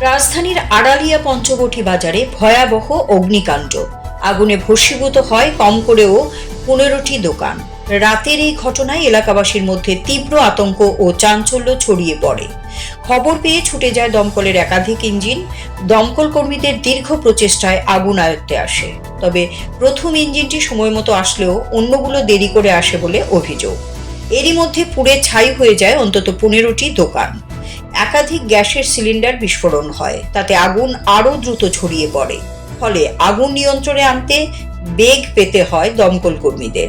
রাজধানীর আড়ালিয়া পঞ্চবটি বাজারে ভয়াবহ অগ্নিকাণ্ড। আগুনে ভস্মীভূত হয় কম করেও পনেরোটি দোকান। রাতের এই ঘটনায় এলাকাবাসীর মধ্যে তীব্র আতঙ্ক ও চাঞ্চল্য ছড়িয়ে পড়ে। খবর পেয়ে ছুটে যায় দমকলের একাধিক ইঞ্জিন। দমকল কর্মীদের দীর্ঘ প্রচেষ্টায় আগুন আয়ত্তে আসে। তবে প্রথম ইঞ্জিনটি সময় মতো আসলেও অন্যগুলো দেরি করে আসে বলে অভিযোগ। এরই মধ্যে পুড়ে ছাই হয়ে যায় অন্তত পনেরোটি দোকান। একাধিক গ্যাসের সিলিন্ডার বিস্ফোরণ হয়, তাতে আগুন আরও দ্রুত ছড়িয়ে পড়ে। ফলে আগুন নিয়ন্ত্রণে আনতে বেগ পেতে হয় দমকল কর্মীদের।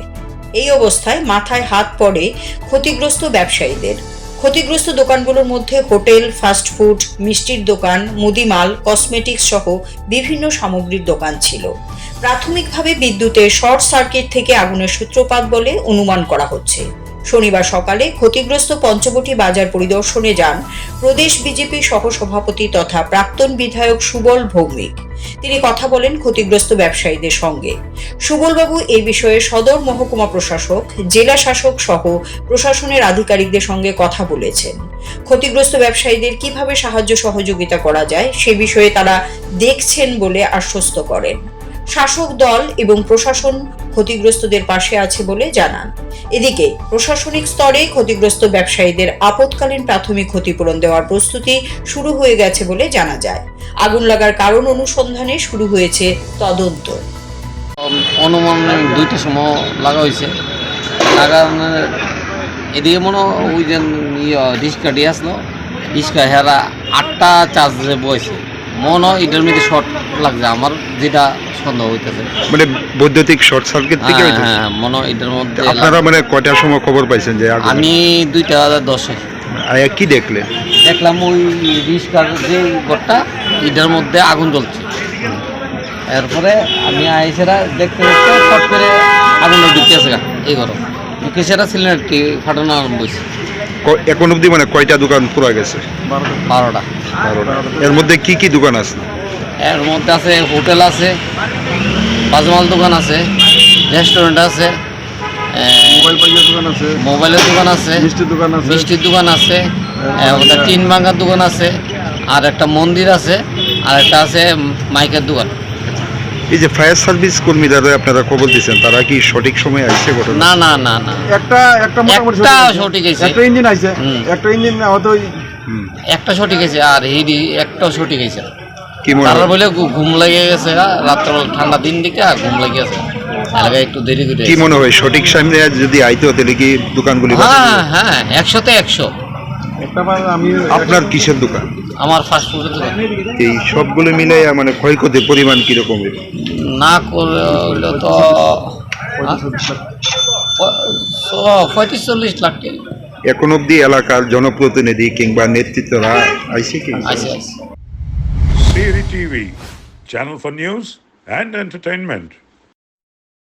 এই অবস্থায় মাথায় হাত পড়ে ক্ষতিগ্রস্ত ব্যবসায়ীদের। ক্ষতিগ্রস্ত দোকানগুলোর মধ্যে হোটেল ফাস্টফুড মিষ্টির দোকান, মুদিমাল, কসমেটিক্স সহ বিভিন্ন সামগ্রীর দোকান ছিল। প্রাথমিকভাবে বিদ্যুতের শর্ট সার্কিট থেকে আগুনের সূত্রপাত বলে অনুমান করা হচ্ছে। শনিবার সকালে ক্ষতিগ্রস্ত পঞ্চবটি বাজার পরিদর্শনে যান প্রদেশ বিজেপি সহসভাপতি তথা প্রাক্তন বিধায়ক সুবল ভৌমিক। তিনি কথা বলেন ক্ষতিগ্রস্ত ব্যবসায়ীদের সঙ্গে। সুবলবাবু এই বিষয়ে সদর মহকুমা প্রশাসক, জেলা শাসক সহ প্রশাসনের আধিকারিকদের সঙ্গে কথা বলেছেন। ক্ষতিগ্রস্ত ব্যবসায়ীদের কীভাবে সাহায্য সহযোগিতা করা যায় সে বিষয়ে তারা দেখছেন বলে আশ্বস্ত করেন। শাসক দল এবং প্রশাসন ক্ষতিগ্রস্তদের পাশে আছে বলে জানান। এদিকে, প্রশাসনিক স্তরে ক্ষতিগ্রস্ত ব্যবসায়ীদের আপৎকালীন প্রাথমিক ক্ষতিপূরণ দেওয়ার প্রস্তুতি শুরু হয়ে গেছে বলে জানা যায়। আগুন লাগার কারণ অনুসন্ধানে শুরু হয়েছে তদন্ত। অনুমান দুইটার সময় লাগা হয়েছে। মানে এদিকে মনে ওই যে ইয়ে রিক্সা দিয়ে আসলো। রিক্সা হেরা আটটা চার্জে বয়েছে মনে হয় এটার মধ্যে শর্ট লাগছে। আমার যেটা সন্দেহ হইতেছে। মানে বৈদ্যুতিক শর্ট সার্কিট থেকে হ্যাঁ হ্যাঁ মনে এটার মধ্যে আপনারা মানে কয়টার সময় খবর পাইছেন যে আমি দুইটা দশে। কি দেখলেন? দেখলাম ওই রিক্সার যে ঘরটা এটার মধ্যে আগুন জ্বলছে। এরপরে আমি আইসেরা দেখতে দেখতে ফট করে আগুনটা ঢুকিয়েছে গা এই ঘর। ঢুকে সেটা সিলিন্ডারটি ফাটানো আরম্ভ হয়েছে। এখন অবধি মানে কয়টা দোকান পুরো গেছে? বারোটা। বারোটা। এর মধ্যে কি কি দোকান আছে? এর মধ্যে আছে হোটেল আছে বাজমাল দোকান আছে রেস্টুরেন্ট আছে মোবাইল দোকান আছে মোবাইলের দোকান আছে মিষ্টির দোকান আছে। মিষ্টির দোকান আছে টিন ভাঙার দোকান আছে আর একটা মন্দির আছে আর একটা আছে মাইকের দোকান। এই যে ফায়ার সার্ভিস কর্মীরা আপনারা খবর দিয়েছেন তারা কি সঠিক সময় আসছে ঘটনা? না না না না। একটা একটা মোটামুটি একটা সঠিক আছে। একটা ইঞ্জিন আছে একটা ইঞ্জিন হয়তো একটা সঠিক আছে আর দি- একটাও সঠিক আছে কি মনে তারা হয়? বলে ঘু- ঘুম লেগে গেছে রাত্র ঠান্ডা দিন দিকে আর ঘুম লেগে গেছে। এলাকায় একটু দেরি করে কি মনে হয় সঠিক সময়ে যদি আইতো তাহলে কি দোকানগুলি বাঁচত? হ্যাঁ হ্যাঁ একশোতে একশো। আপনার কিসের দোকান? আমার ফাস্ট ফুডের দোকান। এই সবগুলো মানে ক্ষয়ক্ষতির পরিমাণ কীরকম না করলে তো হ্যাঁ? প- পঁয়ত্রিশ চল্লিশ লাখ টাকা। এখন অবধি এলাকার জনপ্রতিনিধি কিংবা নেতৃত্বরা আইসে কি? Siri TV, channel for news and entertainment.